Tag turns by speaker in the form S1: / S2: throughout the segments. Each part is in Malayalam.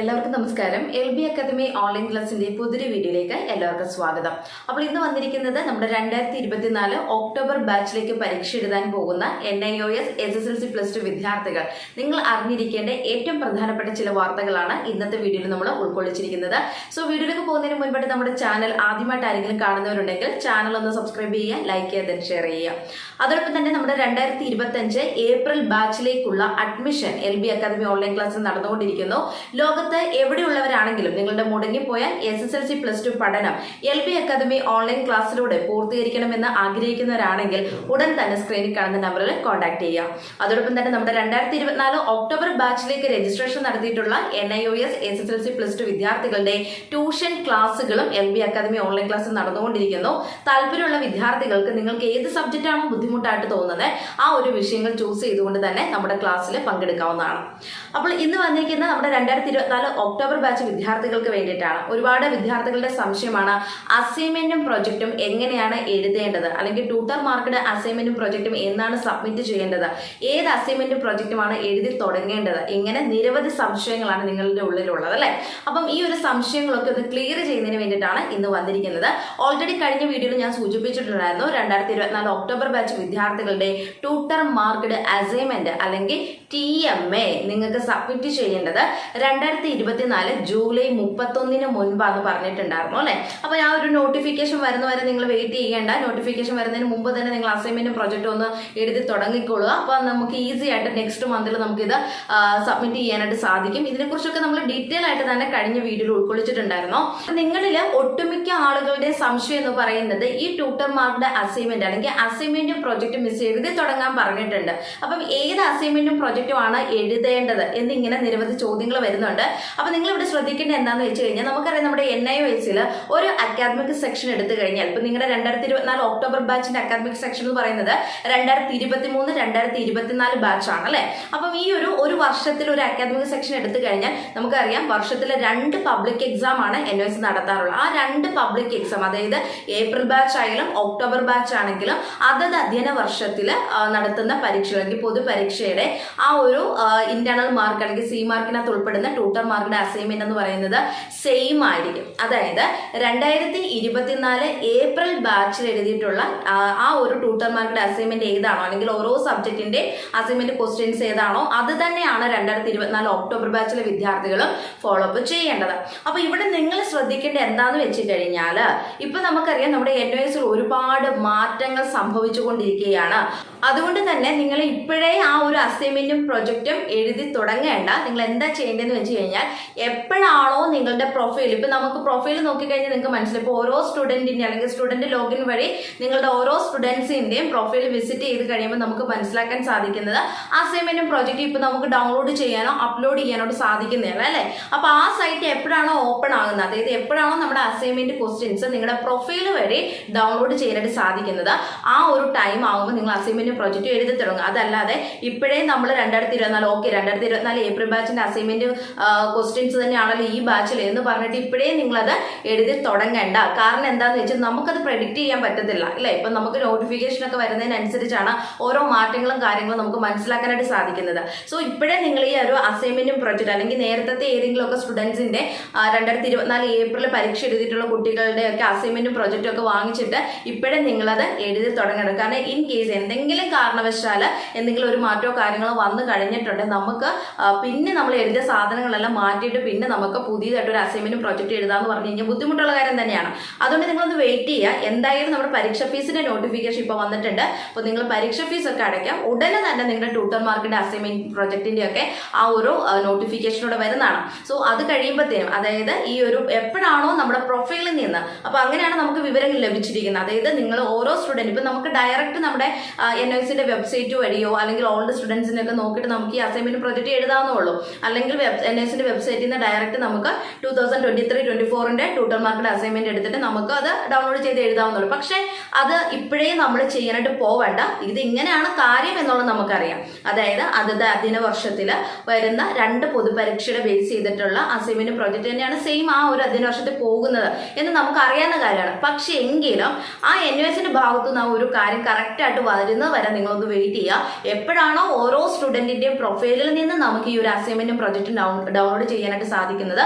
S1: എല്ലാവർക്കും നമസ്കാരം. എൽ ബി അക്കാദമി ഓൺലൈൻ ക്ലാസിന്റെ പുതിയൊരു വീഡിയോയിലേക്ക് എല്ലാവർക്കും സ്വാഗതം. അപ്പോൾ ഇന്ന് വന്നിരിക്കുന്നത് നമ്മുടെ രണ്ടായിരത്തി ഇരുപത്തിനാല് ഒക്ടോബർ ബാച്ചിലേക്ക് പരീക്ഷ എഴുതാൻ പോകുന്ന N I O S S S L C plus two വിദ്യാർത്ഥികൾ. നിങ്ങൾ അറിഞ്ഞിരിക്കേണ്ട ഏറ്റവും പ്രധാനപ്പെട്ട ചില വാർത്തകളാണ് ഇന്നത്തെ വീഡിയോയിൽ നമ്മൾ ഉൾക്കൊള്ളിച്ചിരിക്കുന്നത്. സോ വീഡിയോയിലേക്ക് പോകുന്നതിന് മുൻപായിട്ട് നമ്മുടെ ചാനൽ ആദ്യമായിട്ട് ആരെങ്കിലും കാണുന്നവരുണ്ടെങ്കിൽ ചാനൽ ഒന്ന് സബ്സ്ക്രൈബ് ചെയ്യുക ലൈക്ക് ചെയ്യുക ദെൻ ഷെയർ ചെയ്യുക. അതോടൊപ്പം തന്നെ നമ്മുടെ രണ്ടായിരത്തി ഇരുപത്തി അഞ്ച് April ബാച്ചിലേക്കുള്ള admission L B academy online class നടന്നുകൊണ്ടിരിക്കുന്നു. ലോകത്ത് എവിടെയുള്ളവരാണെങ്കിലും നിങ്ങളുടെ മുടങ്ങിപ്പോയ S S L C plus two പഠനം എൽ ബി അക്കാദമി ഓൺലൈൻ ക്ലാസ്സിലൂടെ പൂർത്തീകരിക്കണമെന്ന് ആഗ്രഹിക്കുന്നവരാണെങ്കിൽ ഉടൻ തന്നെ സ്ക്രീനിൽ കാണുന്ന നമ്പറിൽ കോൺടാക്ട് ചെയ്യുക. അതോടൊപ്പം തന്നെ നമ്മുടെ രണ്ടായിരത്തി ഇരുപത്തിനാല് ഒക്ടോബർ ബാച്ചിലേക്ക് രജിസ്ട്രേഷൻ നടത്തിയിട്ടുള്ള N I O S S S L C plus two വിദ്യാർത്ഥികളുടെ ട്യൂഷൻ ക്ലാസ്സുകളും L B academy online class നടന്നുകൊണ്ടിരിക്കുന്നു. താല്പര്യമുള്ള വിദ്യാർത്ഥികൾക്ക് നിങ്ങൾക്ക് ഏത് സബ്ജക്റ്റ് ആണോ ബുദ്ധിമുട്ടായിട്ട് തോന്നുന്നത് ആ ഒരു വിഷയങ്ങൾ ചൂസ് ചെയ്തുകൊണ്ട് തന്നെ നമ്മുടെ ക്ലാസ്സിൽ പങ്കെടുക്കാവുന്നതാണ്. അപ്പോൾ ഇന്ന് വന്നിരിക്കുന്ന നമ്മുടെ രണ്ടായിരത്തി ഇരുപത്തിനാല് ഒക്ടോബർ ബാച്ച് വിദ്യാർത്ഥികൾക്ക് വേണ്ടിയിട്ടാണ്. ഒരുപാട് വിദ്യാർത്ഥികളുടെ സംശയമാണ് അസൈൻമെന്റും പ്രൊജക്റ്റും എങ്ങനെയാണ് എഴുതേണ്ടത്? അല്ലെങ്കിൽ ട്യൂട്ടർ മാർക്കഡ് അസൈൻമെന്റും പ്രൊജക്റ്റും എന്നാണ് സബ്മിറ്റ് ചെയ്യേണ്ടത്? ഏത് അസൈൻമെന്റും പ്രൊജക്റ്റുമാണ് എഴുതി തുടങ്ങേണ്ടത്? ഇങ്ങനെ നിരവധി സംശയങ്ങളാണ് നിങ്ങളുടെ ഉള്ളിലുള്ളത് അല്ലേ? അപ്പം ഈ ഒരു സംശയങ്ങളൊക്കെ ഒന്ന് ക്ലിയർ ചെയ്യുന്നതിന് വേണ്ടിയിട്ടാണ് ഇന്ന് വന്നിരിക്കുന്നത്. ഓൾറെഡി കഴിഞ്ഞ വീഡിയോയിൽ ഞാൻ സൂചിപ്പിച്ചിട്ടുണ്ടായിരുന്നു രണ്ടായിരത്തി ഇരുപത്തിനാല് ഒക്ടോബർ ബാച്ച് വിദ്യാർത്ഥികളുടെ ട്യൂട്ടർ മാർക്കഡ് അസൈൻമെന്റ് അല്ലെങ്കിൽ ടി എം എ നിങ്ങൾക്ക് സബ്മിറ്റ് ചെയ്യേണ്ടത് രണ്ടായിരത്തി ഇരുപത്തിനാല് ജൂലൈ മുപ്പത്തൊന്നിന് മുൻപാന്ന് പറഞ്ഞിട്ടുണ്ടായിരുന്നു അല്ലേ? അപ്പോൾ ആ ഒരു നോട്ടിഫിക്കേഷൻ വരുന്നവരെ നിങ്ങൾ വെയിറ്റ് ചെയ്യേണ്ട. നോട്ടിഫിക്കേഷൻ വരുന്നതിന് മുമ്പ് തന്നെ നിങ്ങൾ അസൈൻമെന്റും പ്രൊജക്റ്റും ഒന്ന് എഴുതി തുടങ്ങിക്കൊള്ളുക അപ്പോൾ നമുക്ക് ഈസി ആയിട്ട് നെക്സ്റ്റ് മന്തിൽ നമുക്കിത് സബ്മിറ്റ് ചെയ്യാനായിട്ട് സാധിക്കും. ഇതിനെക്കുറിച്ചൊക്കെ നമ്മൾ ഡീറ്റെയിൽ ആയിട്ട് തന്നെ കഴിഞ്ഞ വീഡിയോയിൽ ഉൾക്കൊള്ളിച്ചിട്ടുണ്ടായിരുന്നു. നിങ്ങളിൽ ഒട്ടുമിക്ക ആളുകളുടെ സംശയം എന്ന് പറയുന്നത് ഈ ട്യൂട്ടർമാരുടെ അസൈൻമെന്റ് അല്ലെങ്കിൽ അസൈൻമെന്റും പ്രൊജക്റ്റും മിസ് എഴുതി തുടങ്ങാൻ പറഞ്ഞിട്ടുണ്ട്. അപ്പം ഏത് അസൈൻമെന്റും പ്രൊജക്റ്റും ആണ് എഴുതേണ്ടത് എന്നിങ്ങനെ നിരവധി ചോദ്യങ്ങൾ വരുന്നുണ്ട്. അപ്പൊ നിങ്ങൾ ഇവിടെ ശ്രദ്ധിക്കേണ്ട എന്താണെന്ന് വെച്ച് കഴിഞ്ഞാൽ നമുക്കറിയാം നമ്മുടെ എൻ ഐ എസിൽ ഒരു അക്കാദമിക് സെക്ഷൻ എടുത്തു കഴിഞ്ഞാൽ ഇപ്പൊ നിങ്ങളുടെ രണ്ടായിരത്തി ഇരുപത്തിനാല് ഒക്ടോബർ ബാച്ചിന്റെ അക്കാദമിക് സെക്ഷൻ എന്ന് പറയുന്നത് രണ്ടായിരത്തി ഇരുപത്തി മൂന്ന് രണ്ടായിരത്തി ഇരുപത്തിനാല് ബാച്ച് ആണ് അല്ലെ? അപ്പം ഈ ഒരു ഒരു വർഷത്തിൽ ഒരു അക്കാദമിക് സെക്ഷൻ എടുത്തു കഴിഞ്ഞാൽ നമുക്കറിയാം വർഷത്തിലെ രണ്ട് പബ്ലിക് എക്സാം ആണ് എൻ എസ് നടത്താറുള്ളത്. ആ രണ്ട് പബ്ലിക് എക്സാം അതായത് ഏപ്രിൽ ബാച്ച് ആയാലും ഒക്ടോബർ ബാച്ച് ആണെങ്കിലും അതത് അധ്യയന വർഷത്തിൽ നടത്തുന്ന പരീക്ഷ അല്ലെങ്കിൽ പൊതുപരീക്ഷയുടെ ആ ഒരു ഇന്റേണൽ മാർക്ക് അല്ലെങ്കിൽ സി മാർക്കിനകത്ത് ഉൾപ്പെടുന്ന ട്യൂട്ടർ മാർക്കിന്റെ അസൈൻമെന്റ് എന്ന് പറയുന്നത് സെയിം ആയിരിക്കും. അതായത് രണ്ടായിരത്തി ഇരുപത്തിനാല് ഏപ്രിൽ ബാച്ചിൽ എഴുതിയിട്ടുള്ള ആ, ഒരു ട്യൂട്ടർമാരുടെ അസൈൻമെന്റ് ഏതാണോ അല്ലെങ്കിൽ ഓരോ സബ്ജക്റ്റിന്റെ അസൈൻമെന്റ് ക്വസ്റ്റ്യൻസ് ഏതാണോ അത് തന്നെയാണ് രണ്ടായിരത്തി ഇരുപത്തിനാല് ഒക്ടോബർ ബാച്ചിലെ വിദ്യാർത്ഥികളും ഫോളോ അപ്പ് ചെയ്യേണ്ടത്. അപ്പൊ ഇവിടെ നിങ്ങൾ ശ്രദ്ധിക്കേണ്ട എന്താന്ന് വെച്ച് കഴിഞ്ഞാൽ ഇപ്പൊ നമുക്കറിയാം നമ്മുടെ എൻ എസിൽ ഒരുപാട് മാറ്റങ്ങൾ സംഭവിച്ചുകൊണ്ടിരിക്കുകയാണ്. അതുകൊണ്ട് തന്നെ നിങ്ങൾ ഇപ്പോഴേ ആ ഒരു അസൈൻമെന്റും പ്രൊജക്റ്റും എഴുതി തുടങ്ങേണ്ട. നിങ്ങൾ എന്താ ചെയ്യേണ്ടതെന്ന് വെച്ച് എപ്പോഴാണോ നിങ്ങളുടെ പ്രൊഫൈൽ ഇപ്പം നമുക്ക് പ്രൊഫൈൽ നോക്കിക്കഴിഞ്ഞാൽ നിങ്ങൾക്ക് മനസ്സിലായി. ഇപ്പോൾ ഓരോ സ്റ്റുഡന്റിന്റെ അല്ലെങ്കിൽ സ്റ്റുഡന്റ് ലോഗിൻ വഴി നിങ്ങളുടെ ഓരോ സ്റ്റുഡൻസിന്റെയും പ്രൊഫൈൽ വിസിറ്റ് ചെയ്ത് കഴിയുമ്പോൾ നമുക്ക് മനസ്സിലാക്കാൻ സാധിക്കുന്നത് അസൈൻമെന്റും പ്രൊജക്റ്റും ഇപ്പൊ നമുക്ക് ഡൗൺലോഡ് ചെയ്യാനോ അപ്ലോഡ് ചെയ്യാനോ സാധിക്കുന്നില്ല അല്ലേ? അപ്പോൾ ആ സൈറ്റ് എപ്പോഴാണോ ഓപ്പൺ ആകുന്നത്? അതായത് എപ്പോഴാണോ നമ്മുടെ അസൈൻമെന്റ് ക്വസ്റ്റ്യൻസ് നിങ്ങളുടെ പ്രൊഫൈൽ വഴി ഡൗൺലോഡ് ചെയ്യാനായിട്ട് സാധിക്കുന്നത്? ആ ഒരു ടൈം ആകുമ്പോൾ നിങ്ങൾ അസൈൻമെന്റും പ്രൊജക്റ്റും എഴുതി തുടങ്ങുക. അതല്ലാതെ ഇപ്പോഴേ നമ്മൾ രണ്ടായിരത്തി ഇരുപത്തിനാല് ഓക്കെ രണ്ടായിരത്തി ഇരുപത്തിനാല് ഏപ്രിൽ ബാച്ചിന്റെ അസൈൻമെന്റ് ക്വസ്റ്റ്യൻസ് തന്നെയാണല്ലോ ഈ ബാച്ചിൽ എന്ന് പറഞ്ഞിട്ട് ഇപ്പോഴേ നിങ്ങളത് എഴുതി തുടങ്ങേണ്ട. കാരണം എന്താന്ന് വെച്ചാൽ നമുക്കത് പ്രെഡിക്റ്റ് ചെയ്യാൻ പറ്റത്തില്ല അല്ലേ? ഇപ്പൊ നമുക്ക് നോട്ടിഫിക്കേഷൻ ഒക്കെ വരുന്നതിനനുസരിച്ചാണ് ഓരോ മാറ്റങ്ങളും കാര്യങ്ങളും നമുക്ക് മനസ്സിലാക്കാനായിട്ട് സാധിക്കുന്നത്. സോ ഇപ്പോഴേ നിങ്ങൾ ഈ ഒരു അസൈൻമെന്റും പ്രൊജക്റ്റ് അല്ലെങ്കിൽ നേരത്തെ ഏതെങ്കിലും ഒക്കെ സ്റ്റുഡൻസിന്റെ രണ്ടായിരത്തി ഇരുപത്തിനാല് ഏപ്രിൽ പരീക്ഷ എഴുതിയിട്ടുള്ള കുട്ടികളുടെ ഒക്കെ അസൈൻമെന്റും പ്രൊജക്റ്റും ഒക്കെ വാങ്ങിച്ചിട്ട് ഇപ്പോഴേ നിങ്ങളത് എഴുതി തുടങ്ങണം. കാരണം ഇൻ കേസ് എന്തെങ്കിലും കാരണവശാൽ എന്തെങ്കിലും ഒരു മാറ്റമോ കാര്യങ്ങളോ വന്നു കഴിഞ്ഞിട്ടുണ്ടെങ്കിൽ നമുക്ക് പിന്നെ നമ്മൾ എഴുതിയ സാധനങ്ങളെല്ലാം മാറ്റിയിട്ട് പിന്നെ നമുക്ക് പുതിയതായിട്ട് ഒരു അസൈൻമെന്റ് പ്രൊജക്റ്റ് എഴുതാന്ന് പറഞ്ഞു കഴിഞ്ഞാൽ ബുദ്ധിമുട്ടുള്ള കാര്യം തന്നെയാണ്. അതുകൊണ്ട് നിങ്ങളൊന്ന് വെയിറ്റ് ചെയ്യുക. എന്തായാലും നമ്മുടെ പരീക്ഷ ഫീസിന്റെ നോട്ടിഫിക്കേഷൻ ഇപ്പോൾ വന്നിട്ടുണ്ട്. അപ്പോൾ നിങ്ങൾ പരീക്ഷ ഫീസ് ഒക്കെ അടയ്ക്കാം. ഉടനെ തന്നെ നിങ്ങളുടെ ട്യൂട്ടർമാർക്കിന്റെ അസൈൻമെന്റ് പ്രൊജക്ടിന്റെ ഒക്കെ ആ ഒരു നോട്ടിഫിക്കേഷനോടെ വരുന്നതാണ്. സോ അത് കഴിയുമ്പോഴത്തേനും അതായത് ഈ ഒരു എപ്പോഴാണോ നമ്മുടെ പ്രൊഫൈലിൽ നിന്ന് അപ്പോൾ അങ്ങനെയാണ് നമുക്ക് വിവരങ്ങൾ ലഭിച്ചിരിക്കുന്നത്. അതായത് നിങ്ങൾ ഓരോ സ്റ്റുഡന്റ് ഇപ്പം നമുക്ക് ഡയറക്റ്റ് നമ്മുടെ എൻ ഐ സിന്റെ വെബ്സൈറ്റ് വഴിയോ അല്ലെങ്കിൽ ഓൾഡ് സ്റ്റുഡൻസിനെ ഒക്കെ നോക്കിയിട്ട് നമുക്ക് ഈ അസൈൻമെന്റ് പ്രൊജക്റ്റ് എഴുതാവുന്നുള്ളൂ അല്ലെങ്കിൽ എൻ ഐ സിന്റെ വെബ്സൈറ്റിൽ നിന്ന് ഡയറക്റ്റ് നമുക്ക് two thousand twenty three twenty ഫോറിന്റെ ട്യൂട്ടർ മാർക്കിന്റെ അസൈൻമെന്റ് എടുത്തിട്ട് നമുക്ക് അത് ഡൗൺലോഡ് ചെയ്ത് എഴുതാവുന്നുള്ളൂ പക്ഷേ അത് ഇപ്പോഴേ നമ്മൾ ചെയ്യാനായിട്ട് പോവേണ്ട. ഇത് ഇങ്ങനെയാണ് കാര്യം എന്നുള്ളത് നമുക്കറിയാം. അതായത് അതത് അധ്യയന വർഷത്തിൽ വരുന്ന രണ്ട് പൊതുപരീക്ഷയുടെ ബേസ് ചെയ്തിട്ടുള്ള അസൈൻമെന്റ് പ്രോജക്റ്റ് തന്നെയാണ് സെയിം ആ ഒരു അധ്യയന വർഷത്തിൽ പോകുന്നത് എന്ന് നമുക്ക് അറിയാവുന്ന കാര്യമാണ്. പക്ഷേ എങ്കിലും ആ എൻ യു എസിന്റെ ഭാഗത്തു നിന്ന് ആ ഒരു കാര്യം കറക്റ്റ് ആയിട്ട് വരുന്നത് വരെ നിങ്ങളൊന്ന് വെയിറ്റ് ചെയ്യുക. എപ്പോഴാണോ ഓരോ സ്റ്റുഡന്റിന്റെയും പ്രൊഫൈലിൽ നിന്ന് നമുക്ക് ഈ ഒരു അസൈൻമെന്റും പ്രൊജക്റ്റും ഡൗൺലോഡ് ചെയ്യാനായിട്ട് സാധിക്കുന്നത്.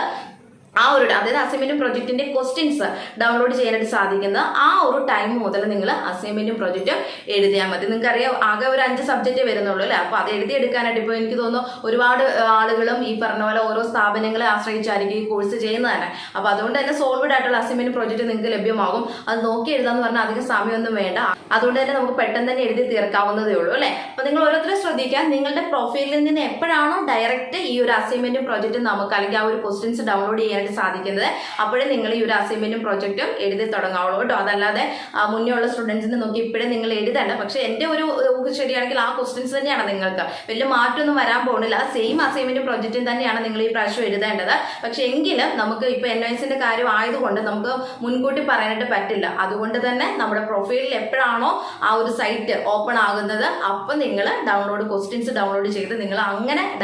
S1: ആ ഒരു അതായത് അസൈൻമെന്റും പ്രൊജക്ടിന്റെ ക്വസ്റ്റ്യൻസ് ഡൗൺലോഡ് ചെയ്യാനായിട്ട് സാധിക്കുന്ന ആ ഒരു ടൈം മുതൽ നിങ്ങൾ അസൈൻമെന്റും പ്രൊജക്റ്റും എഴുതിയാൽ മതി. നിങ്ങൾക്ക് അറിയാം ആകെ ഒരു അഞ്ച് സബ്ജക്റ്റ് വരുന്നുള്ളൂ അല്ലേ? അപ്പോൾ അത് എഴുതിയെടുക്കാനായിട്ട് ഇപ്പോൾ എനിക്ക് തോന്നുന്നു ഒരുപാട് ആളുകളും ഈ പറഞ്ഞ പോലെ ഓരോ സ്ഥാപനങ്ങളെ ആശ്രയിച്ചായിരിക്കും ഈ കോഴ്സ് ചെയ്യുന്നത് തന്നെ. അപ്പോൾ അതുകൊണ്ട് തന്നെ സോൾവഡ് ആയിട്ടുള്ള അസൈൻമെന്റ് പ്രൊജക്റ്റ് നിങ്ങൾക്ക് ലഭ്യമാകും. അത് നോക്കി എഴുതാന്ന് പറഞ്ഞാൽ അധികം സമയമൊന്നും വേണ്ട. അതുകൊണ്ട് തന്നെ നമുക്ക് പെട്ടെന്ന് തന്നെ എഴുതി തീർക്കാവുന്നതേ ഉള്ളൂ അല്ലേ? അപ്പോൾ നിങ്ങൾ ഓരോരുത്തരും ശ്രദ്ധിക്കുക. നിങ്ങളുടെ പ്രൊഫൈലിൽ നിന്ന് എപ്പോഴാണോ ഡയറക്റ്റ് ഈ ഒരു അസൈൻമെന്റും പ്രൊജക്റ്റും നമുക്ക് അല്ലെങ്കിൽ ആ ഒരു ക്വസ്റ്റ്യൻസ് ഡൗൺലോഡ് ചെയ്യാനായിട്ട് സാധിക്കുന്നത്. അപ്പോഴേ നിങ്ങൾ ഈ ഒരു അസൈൻമെന്റും പ്രോജക്റ്റും എഴുതി തുടങ്ങാവുള്ളൂ കേട്ടോ. അതല്ലാതെ ആ, മുന്നേ ഉള്ള സ്റ്റുഡൻസിനെ നോക്കി ഇപ്പോഴേ നിങ്ങൾ എഴുതണ്ട. പക്ഷെ എന്റെ ഒരു ശരിയാണെങ്കിൽ ആ ക്വസ്റ്റ്യൻസ് തന്നെയാണ് നിങ്ങൾക്ക്. വലിയ മാറ്റമൊന്നും വരാൻ പോകുന്നില്ല. സെയിം അസൈൻമെന്റും പ്രോജക്റ്റും തന്നെയാണ് നിങ്ങൾ ഈ പ്രാവശ്യം എഴുതേണ്ടത്. പക്ഷെ എങ്കിലും നമുക്ക് ഇപ്പൊ എൻ കാര്യം ആയതുകൊണ്ട് നമുക്ക് മുൻകൂട്ടി പറയാനായിട്ട് പറ്റില്ല. അതുകൊണ്ട് തന്നെ നമ്മുടെ പ്രൊഫൈലിൽ എപ്പോഴാണോ ആ ഒരു സൈറ്റ് ഓപ്പൺ ആകുന്നത് അപ്പം നിങ്ങൾ ഡൗൺലോഡ് ക്വസ്റ്റ്യൻസ് ഡൗൺലോഡ് ചെയ്ത് നിങ്ങൾ അങ്ങനെ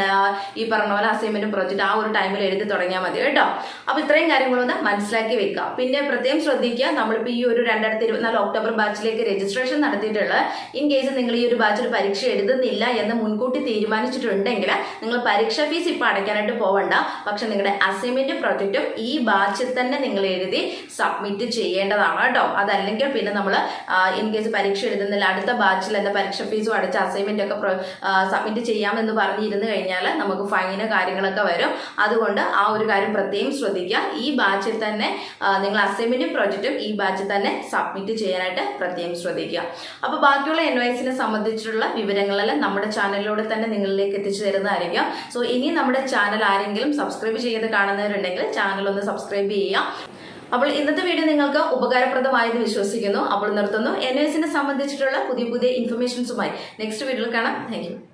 S1: ഈ പറഞ്ഞ പോലെ അസൈൻമെന്റും പ്രോജക്റ്റ് ആ ഒരു ടൈമിൽ എഴുതി തുടങ്ങിയാൽ മതി കേട്ടോ. അപ്പൊ ഇത്രയും കാര്യങ്ങളൊന്ന് മനസ്സിലാക്കി വെക്കുക. പിന്നെ പ്രത്യേകം ശ്രദ്ധിക്കുക നമ്മളിപ്പോൾ ഈ ഒരു രണ്ടായിരത്തി ഇരുപത്തിനാല് ഒക്ടോബർ ബാച്ചിലേക്ക് രജിസ്ട്രേഷൻ നടത്തിയിട്ടുള്ള ഇൻ കേസ് നിങ്ങൾ ഈ ഒരു ബാച്ചിൽ പരീക്ഷ എഴുതുന്നില്ല എന്ന് മുൻകൂട്ടി തീരുമാനിച്ചിട്ടുണ്ടെങ്കിൽ നിങ്ങൾ പരീക്ഷ ഫീസ് ഇപ്പൊ അടയ്ക്കാനായിട്ട് പോവണ്ട. പക്ഷെ നിങ്ങളുടെ അസൈൻമെന്റ് പ്രൊജക്റ്റും ഈ ബാച്ചിൽ തന്നെ നിങ്ങൾ എഴുതി സബ്മിറ്റ് ചെയ്യേണ്ടതാണ് കേട്ടോ. അതല്ലെങ്കിൽ പിന്നെ നമ്മൾ ഇൻ കേസ് പരീക്ഷ എഴുതുന്നില്ല അടുത്ത ബാച്ചിൽ എന്താ പരീക്ഷ ഫീസും അടച്ച അസൈൻമെന്റ് ഒക്കെ സബ്മിറ്റ് ചെയ്യാമെന്ന് പറഞ്ഞിരുന്നു കഴിഞ്ഞാൽ നമുക്ക് ഫൈന് കാര്യങ്ങളൊക്കെ വരും. അതുകൊണ്ട് ആ ഒരു കാര്യം പ്രത്യേകം ശ്രദ്ധിക്കുക. ഈ ബാച്ചിൽ തന്നെ നിങ്ങൾ അസൈൻമെന്റും പ്രൊജക്റ്റും ഈ ബാച്ചിൽ തന്നെ സബ്മിറ്റ് ചെയ്യാനായിട്ട് പ്രത്യേകം ശ്രദ്ധിക്കുക. അപ്പോൾ ബാക്കിയുള്ള എൻ വൈസിനെ സംബന്ധിച്ചിട്ടുള്ള വിവരങ്ങളെല്ലാം നമ്മുടെ ചാനലിലൂടെ തന്നെ നിങ്ങളിലേക്ക് എത്തിച്ചു തരുന്നതായിരിക്കും. സോ ഇനി നമ്മുടെ ചാനൽ ആരെങ്കിലും സബ്സ്ക്രൈബ് ചെയ്ത് കാണുന്നവരുണ്ടെങ്കിൽ ചാനൽ ഒന്ന് സബ്സ്ക്രൈബ് ചെയ്യുക. അപ്പോൾ ഇന്നത്തെ വീഡിയോ നിങ്ങൾക്ക് ഉപകാരപ്രദമായെന്ന് വിശ്വസിക്കുന്നു. അപ്പോൾ നിർത്തുന്നു. എൻ എസിനെ സംബന്ധിച്ചിട്ടുള്ള പുതിയ പുതിയ ഇൻഫർമേഷൻസുമായി നെക്സ്റ്റ് വീഡിയോയിൽ കാണാം. താങ്ക്